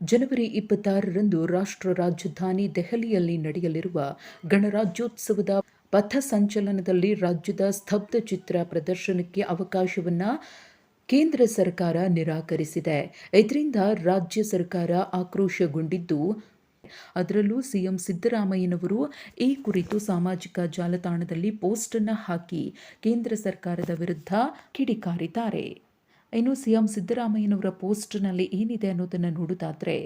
ಜನವರಿ ಇಪ್ಪತ್ತಾರರಂದು ರಾಷ್ಟ್ರ ರಾಜಧಾನಿ ದೆಹಲಿಯಲ್ಲಿ ನಡೆಯಲಿರುವ ಗಣರಾಜ್ಯೋತ್ಸವದ ಪಥಸಂಚಲನದಲ್ಲಿ ರಾಜ್ಯದ ಸ್ತಬ್ಧ ಚಿತ್ರ ಪ್ರದರ್ಶನಕ್ಕೆ ಅವಕಾಶವನ್ನ ಕೇಂದ್ರ ಸರ್ಕಾರ ನಿರಾಕರಿಸಿದೆ. ಇದರಿಂದ ರಾಜ್ಯ ಸರ್ಕಾರ ಆಕ್ರೋಶಗೊಂಡಿದ್ದು, ಅದರಲ್ಲೂ ಸಿಎಂ ಸಿದ್ದರಾಮಯ್ಯನವರು ಈ ಕುರಿತು ಸಾಮಾಜಿಕ ಜಾಲತಾಣದಲ್ಲಿ ಪೋಸ್ಟ್ ಅನ್ನು ಹಾಕಿ ಕೇಂದ್ರ ಸರ್ಕಾರದ ವಿರುದ್ಧ ಕಿಡಿಕಾರಿದ್ದಾರೆ. ಇನ್ನು ಸಿಎಂ ಸಿದ್ದರಾಮಯ್ಯನವರ ಪೋಸ್ಟ್ನಲ್ಲಿ ಏನಿದೆ ಅನ್ನೋದನ್ನು ನೋಡೋದಾದರೆ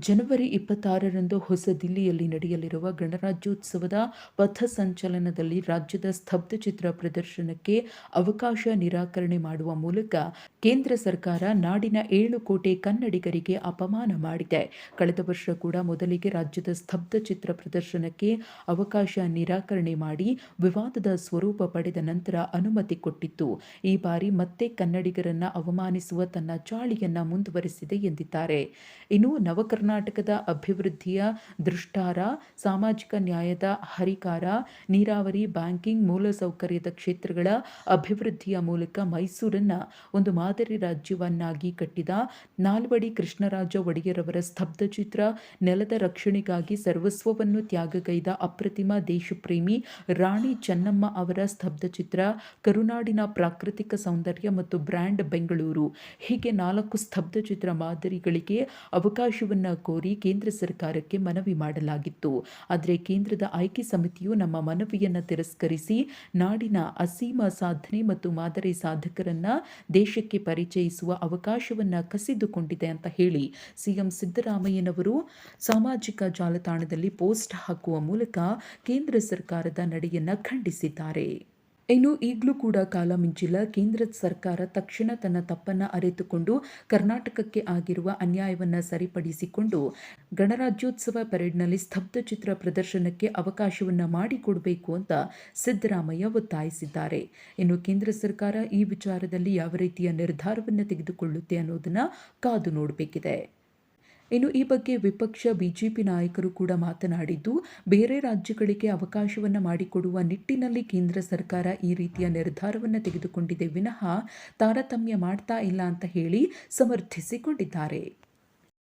ಜನವರಿ ಇಪ್ಪತ್ತಾರರಂದು ಹೊಸ ದಿಲ್ಲಿಯಲ್ಲಿ ನಡೆಯಲಿರುವ ಗಣರಾಜ್ಯೋತ್ಸವದ ಪಥಸಂಚಲನದಲ್ಲಿ ರಾಜ್ಯದ ಸ್ತಬ್ಧಚಿತ್ರ ಪ್ರದರ್ಶನಕ್ಕೆ ಅವಕಾಶ ನಿರಾಕರಣೆ ಮಾಡುವ ಮೂಲಕ ಕೇಂದ್ರ ಸರ್ಕಾರ ನಾಡಿನ ಏಳು ಕೋಟಿ ಕನ್ನಡಿಗರಿಗೆ ಅಪಮಾನ ಮಾಡಿದೆ. ಕಳೆದ ವರ್ಷ ಕೂಡ ಮೊದಲಿಗೆ ರಾಜ್ಯದ ಸ್ತಬ್ಧಚಿತ್ರ ಪ್ರದರ್ಶನಕ್ಕೆ ಅವಕಾಶ ನಿರಾಕರಣೆ ಮಾಡಿ ವಿವಾದದ ಸ್ವರೂಪ ಪಡೆದ ನಂತರ ಅನುಮತಿ ಕೊಟ್ಟಿತ್ತು. ಈ ಬಾರಿ ಮತ್ತೆ ಕನ್ನಡಿಗರನ್ನ ಅವಮಾನಿಸುವ ತನ್ನ ಚಾಳಿಯನ್ನ ಮುಂದುವರೆಸಿದೆ ಎಂದಿದ್ದಾರೆ. ಇನ್ನು ನವಕರ್ನಾಟಕ ಕರ್ನಾಟಕದ ಅಭಿವೃದ್ಧಿಯ ದೃಷ್ಟಾರ, ಸಾಮಾಜಿಕ ನ್ಯಾಯದ ಹರಿಕಾರ, ನೀರಾವರಿ, ಬ್ಯಾಂಕಿಂಗ್, ಮೂಲಸೌಕರ್ಯದ ಕ್ಷೇತ್ರಗಳ ಅಭಿವೃದ್ಧಿಯ ಮೂಲಕ ಮೈಸೂರನ್ನು ಒಂದು ಮಾದರಿ ರಾಜ್ಯವನ್ನಾಗಿ ಕಟ್ಟಿದ ನಾಲ್ವಡಿ ಕೃಷ್ಣರಾಜ ಒಡೆಯರವರ ಸ್ತಬ್ಧಚಿತ್ರ ನೆಲದ ರಕ್ಷಣೆಗಾಗಿ ಸರ್ವಸ್ವವನ್ನು ತ್ಯಾಗಗೈದ ಅಪ್ರತಿಮ ದೇಶಪ್ರೇಮಿ ರಾಣಿ ಚೆನ್ನಮ್ಮ ಅವರ ಸ್ತಬ್ಧಚಿತ್ರ ಕರುನಾಡಿನ ಪ್ರಾಕೃತಿಕ ಸೌಂದರ್ಯ ಮತ್ತು ಬ್ರ್ಯಾಂಡ್ ಬೆಂಗಳೂರು. ಹೀಗೆ ನಾಲ್ಕು ಸ್ತಬ್ಧಚಿತ್ರ ಮಾದರಿಗಳಿಗೆ ಅವಕಾಶವನ್ನು ಕೋರಿ ಕೇಂದ್ರ ಸರ್ಕಾರಕ್ಕೆ ಮನವಿ ಮಾಡಲಾಗಿತ್ತು. ಆದರೆ ಕೇಂದ್ರದ ಆಯ್ಕೆ ಸಮಿತಿಯು ನಮ್ಮ ಮನವಿಯನ್ನು ತಿರಸ್ಕರಿಸಿ ನಾಡಿನ ಅಸೀಮ ಸಾಧನೆ ಮತ್ತು ಮಾದರಿ ಸಾಧಕರನ್ನ ದೇಶಕ್ಕೆ ಪರಿಚಯಿಸುವ ಅವಕಾಶವನ್ನ ಕಸಿದುಕೊಂಡಿದೆ ಅಂತ ಹೇಳಿ ಸಿಎಂ ಸಿದ್ದರಾಮಯ್ಯನವರು ಸಾಮಾಜಿಕ ಜಾಲತಾಣದಲ್ಲಿ ಪೋಸ್ಟ್ ಹಾಕುವ ಮೂಲಕ ಕೇಂದ್ರ ಸರ್ಕಾರದ ನಡೆಯನ್ನು ಖಂಡಿಸಿದ್ದಾರೆ. ಇನ್ನು ಈಗಲೂ ಕೂಡ ಕಾಲ ಮಿಂಚಿಲ್ಲ. ಕೇಂದ್ರ ಸರ್ಕಾರ ತಕ್ಷಣ ತನ್ನ ತಪ್ಪನ್ನು ಅರಿತುಕೊಂಡು ಕರ್ನಾಟಕಕ್ಕೆ ಆಗಿರುವ ಅನ್ಯಾಯವನ್ನು ಸರಿಪಡಿಸಿಕೊಂಡು ಗಣರಾಜ್ಯೋತ್ಸವ ಪರೇಡ್ನಲ್ಲಿ ಸ್ತಬ್ಧ ಚಿತ್ರ ಪ್ರದರ್ಶನಕ್ಕೆ ಅವಕಾಶವನ್ನು ಮಾಡಿಕೊಡಬೇಕು ಅಂತ ಸಿದ್ದರಾಮಯ್ಯ ಒತ್ತಾಯಿಸಿದ್ದಾರೆ. ಇನ್ನು ಕೇಂದ್ರ ಸರ್ಕಾರ ಈ ವಿಚಾರದಲ್ಲಿ ಯಾವ ರೀತಿಯ ನಿರ್ಧಾರವನ್ನು ತೆಗೆದುಕೊಳ್ಳುತ್ತೆ ಅನ್ನೋದನ್ನು ಕಾದು ನೋಡಬೇಕಿದೆ. ಇನ್ನು ಈ ಬಗ್ಗೆ ವಿಪಕ್ಷ ಬಿಜೆಪಿ ನಾಯಕರು ಕೂಡ ಮಾತನಾಡಿದ್ದು, ಬೇರೆ ರಾಜ್ಯಗಳಿಗೆ ಅವಕಾಶವನ್ನು ಮಾಡಿಕೊಡುವ ನಿಟ್ಟಿನಲ್ಲಿ ಕೇಂದ್ರ ಸರ್ಕಾರ ಈ ರೀತಿಯ ನಿರ್ಧಾರವನ್ನು ತೆಗೆದುಕೊಂಡಿದೆ. ವಿನಃ ತಾರತಮ್ಯ ಮಾಡ್ತಾ ಇಲ್ಲ ಅಂತ ಹೇಳಿ ಸಮರ್ಥಿಸಿಕೊಂಡಿದ್ದಾರೆ.